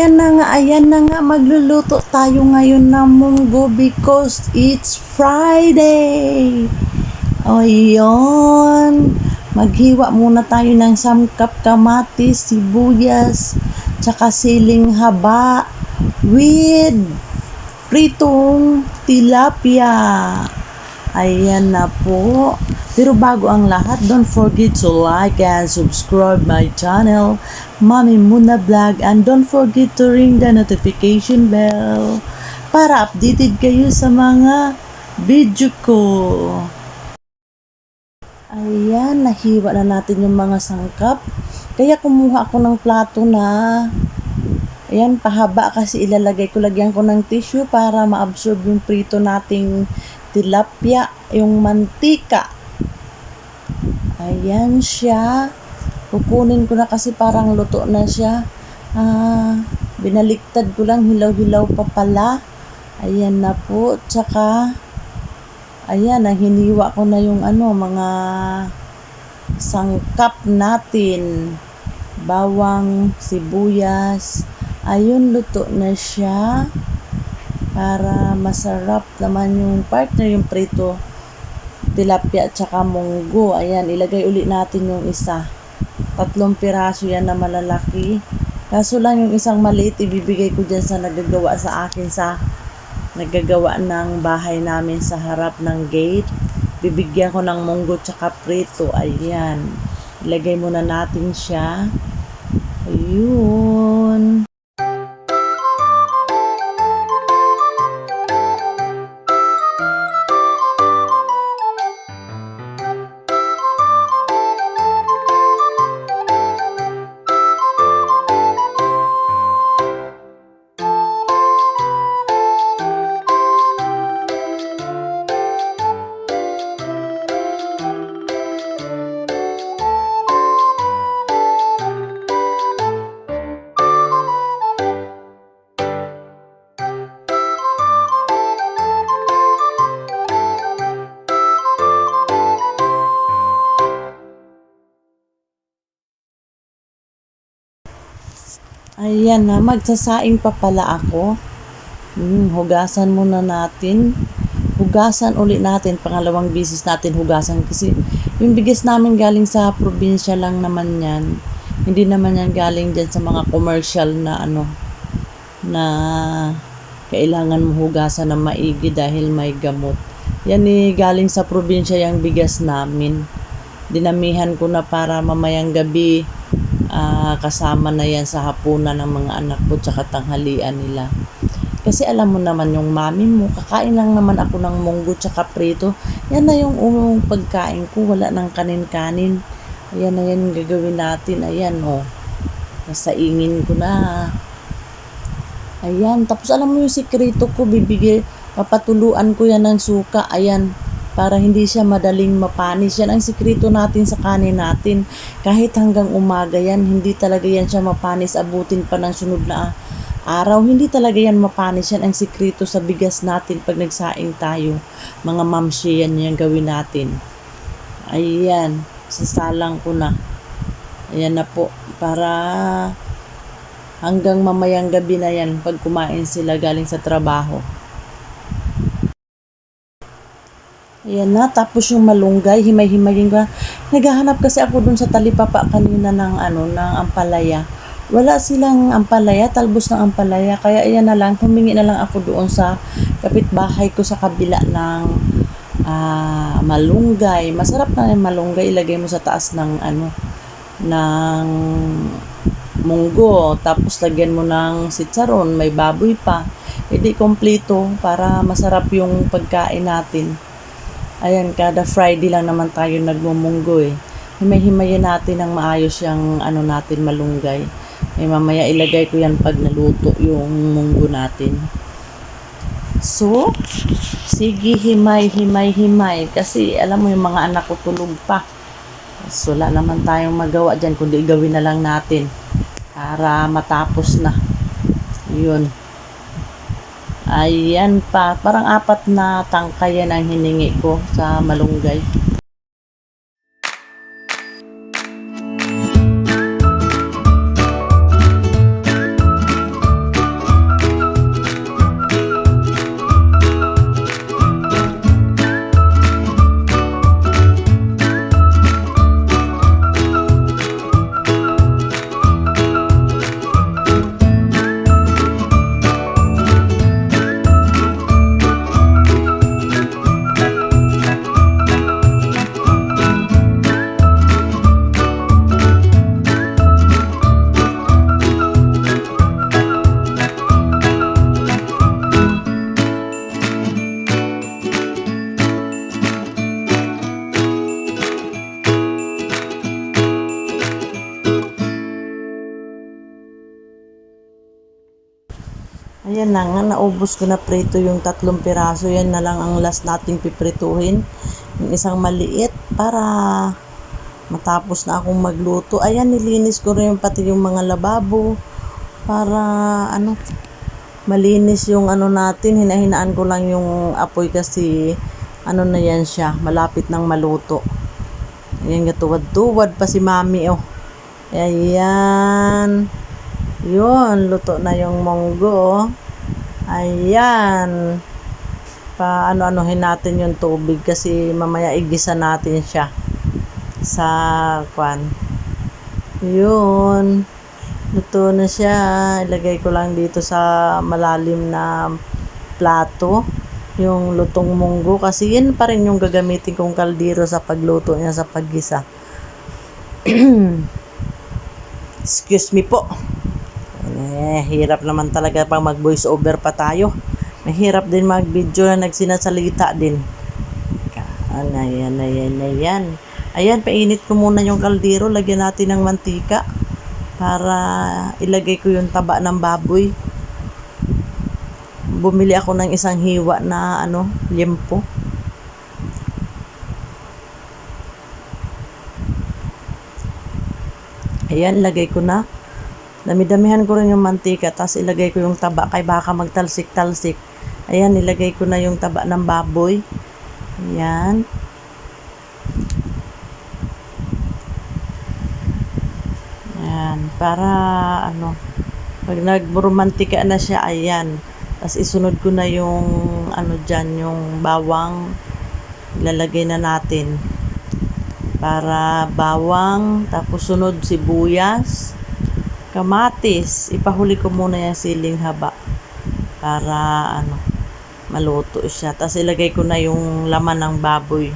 Ayan na nga, ayan na nga, magluluto tayo ngayon ng munggo because it's Friday. O yun, maghiwa muna tayo ng samkap kamatis, sibuyas, tsaka siling haba with pritong tilapia. Ayan na po. Pero bago ang lahat, don't forget to like and subscribe my channel, Mami Muna Vlog, and don't forget to ring the notification bell para updated kayo sa mga video ko. Ayan, nahiwa na natin yung mga sangkap. Kaya kumuha ako ng plato na Ayan, pahaba kasi ilalagay ko. Lagyan ko ng tissue para ma-absorb yung prito nating tilapia, yung mantika. Ayan siya. Kukunin ko na kasi parang luto na siya. Ah, binaliktad ko lang, hilaw-hilaw pa pala. Ayan na po. Tsaka, ayan, hiniwa ko na yung ano, mga sangkap natin. Bawang, sibuyas. Ayun, luto na siya. Para masarap naman yung partner, yung prito tilapia at saka munggo. Ayan, ilagay uli natin yung isa. Tatlong piraso yan na malalaki. Kaso lang yung isang maliit, ibibigay ko dyan sa nagagawa sa akin sa nagagawa ng bahay namin sa harap ng gate. Bibigyan ko ng munggo tsaka prito. Ayan. Ilagay muna natin siya. Ayun. Ayan na, magsasaing pa pala ako. Hmm, hugasan muna natin. Hugasan uli natin. Pangalawang bisis natin hugasan kasi yung bigas namin galing sa probinsya lang naman yan. Hindi naman yan galing dyan sa mga commercial na ano na kailangan mo hugasan ng maigi dahil may gamot. Yan eh, galing sa probinsya yung bigas namin. Dinamihan ko na para mamayang gabi ah, kasama na yan sa hapunan ng mga anak ko tsaka tanghalian nila. Kasi alam mo naman yung mami mo, kakain lang naman ako ng munggo tsaka prito. Yan na yung unang pagkain ko, wala ng kanin-kanin. Ayan na yan gagawin natin. Ayan oh. Nasaingin ko na. Ayan. Tapos alam mo yung sikreto ko, bibigay, papatuluan ko yan ng suka. Ayan. Para hindi siya madaling mapanis. Yan ang sikreto natin sa kanin natin. Kahit hanggang umaga yan, hindi talaga yan siya mapanis. Abutin pa ng sunod na araw. Hindi talaga yan mapanis. Yan ang sikreto sa bigas natin pag nagsaing tayo. Mga mamshi yan yung gawin natin. Ayan. Sasalang ko na. Ayan na po. Para hanggang mamayang gabi na yan pag kumain sila galing sa trabaho. Ayan na, tapos yung malunggay, himay-himayin ko. Naghahanap kasi ako dun sa talipapa kanina ng ano, ng ampalaya. Wala silang ampalaya, talbos ng ampalaya. Kaya ayan na lang, humingi na lang ako doon sa kapitbahay ko sa kabila ng ah, malunggay. Masarap na yung malunggay, ilagay mo sa taas ng ano, ng munggo. Tapos lagyan mo ng sitsaron, may baboy pa. Hindi kompleto para masarap yung pagkain natin. Ayan, kada Friday lang naman tayo nagmumunggo eh. Himay-himayin natin ng maayos yung ano natin malunggay. Eh, mamaya ilagay ko yan pag naluto yung munggo natin. So, sige himay, himay, himay. Kasi alam mo yung mga anak ko tulog pa. So, wala naman tayong magawa dyan kundi gawin na lang natin para matapos na. Yun. Ayan pa. Parang apat na tangkayan ang hiningi ko sa malunggay. Ayan na nga, naubos ko na prito yung tatlong piraso. Yan na lang ang last nating piprituhin. Yung isang maliit para matapos na akong magluto. Ayan, nilinis ko rin pati yung mga lababo para ano, malinis yung ano natin. Hinahinaan ko lang yung apoy kasi ano na yan siya, malapit nang maluto. Ayan, gatuwad-tuwad pa si mami oh. Ayan. Yun, luto na yung monggo. oh. Ayan. Pa ano-anohin natin yung tubig kasi mamaya igisa natin siya sa kwan. Yun. Luto na siya. Ilagay ko lang dito sa malalim na plato yung lutong munggo kasi yun pa rin yung gagamitin kong kaldero sa pagluto niya sa paggisa. Excuse me po. Eh, hirap naman talaga pag mag voice over pa tayo. Mahirap din mag video na nagsinasalita din. Ayan, ayan, ayan, ayan. Ayan, painit ko muna yung kaldero. Lagyan natin ng mantika para ilagay ko yung taba ng baboy. Bumili ako ng isang hiwa na ano, liempo. Ayan, lagay ko na. Dami-damihan ko rin yung mantika, tapos ilagay ko yung taba, kay baka magtalsik-talsik. Ayan, ilagay ko na yung taba ng baboy. Ayan. Ayan, para ano, pag nagburomantika na siya, ayan. Tapos isunod ko na yung ano dyan, yung bawang ilalagay na natin. Para bawang, tapos sunod sibuyas, kamatis. Ipahuli ko muna yung siling haba para ano maluto siya. Tapos ilagay ko na yung laman ng baboy.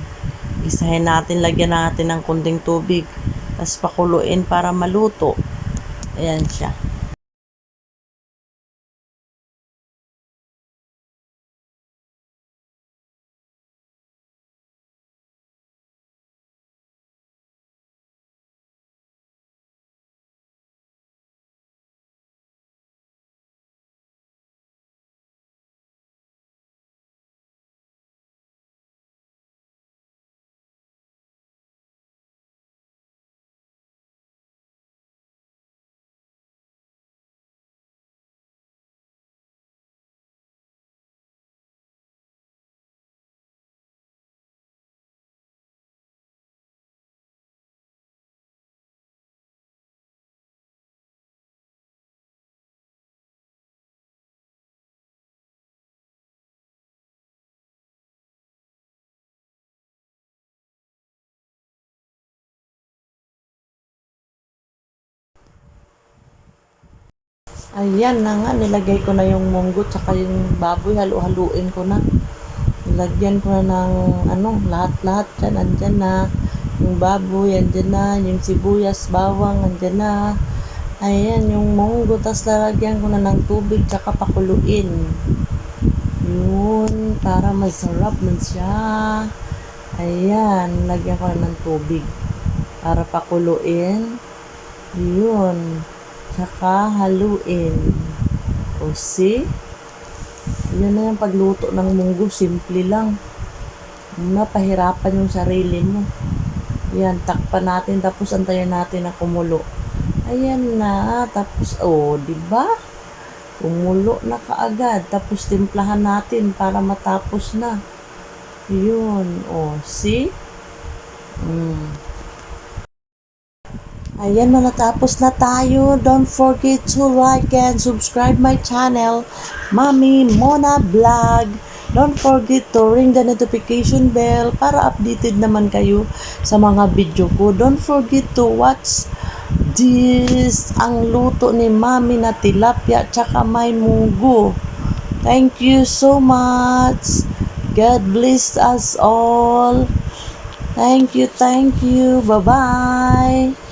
Isahin natin, lagyan natin ng kunting tubig. Tapos pakuluin para maluto. Ayan siya. Ayan na nga, nilagay ko na yung munggo tsaka yung baboy, halu-haluin ko na. Nilagyan ko na ng ano, lahat-lahat dyan, andyan na. Yung baboy, andyan na. Yung sibuyas, bawang, andyan na. Ayan, yung munggo, tas lalagyan ko na ng tubig tsaka pakuluin. Yun, para masarap man siya. Ayan, lagyan ko na ng tubig para pakuluin. Yun. Tsaka haluin. O see? Yan na yung pagluto ng munggo. Simple lang. Muna, pahirapan yung sarili mo. Yan, takpan natin. Tapos antayin natin na kumulo. Ayan na. Tapos, oh, di ba? Kumulo na kaagad. Tapos timplahan natin para matapos na. Yun. Oh, see? Mm. Ayan, natapos na tayo. Don't forget to like and subscribe my channel, Mami Mona Vlog. Don't forget to ring the notification bell para updated naman kayo sa mga video ko. Don't forget to watch this, ang luto ni Mami na tilapia tsaka may munggo. Thank you so much. God bless us all. Thank you, thank you. Bye-bye.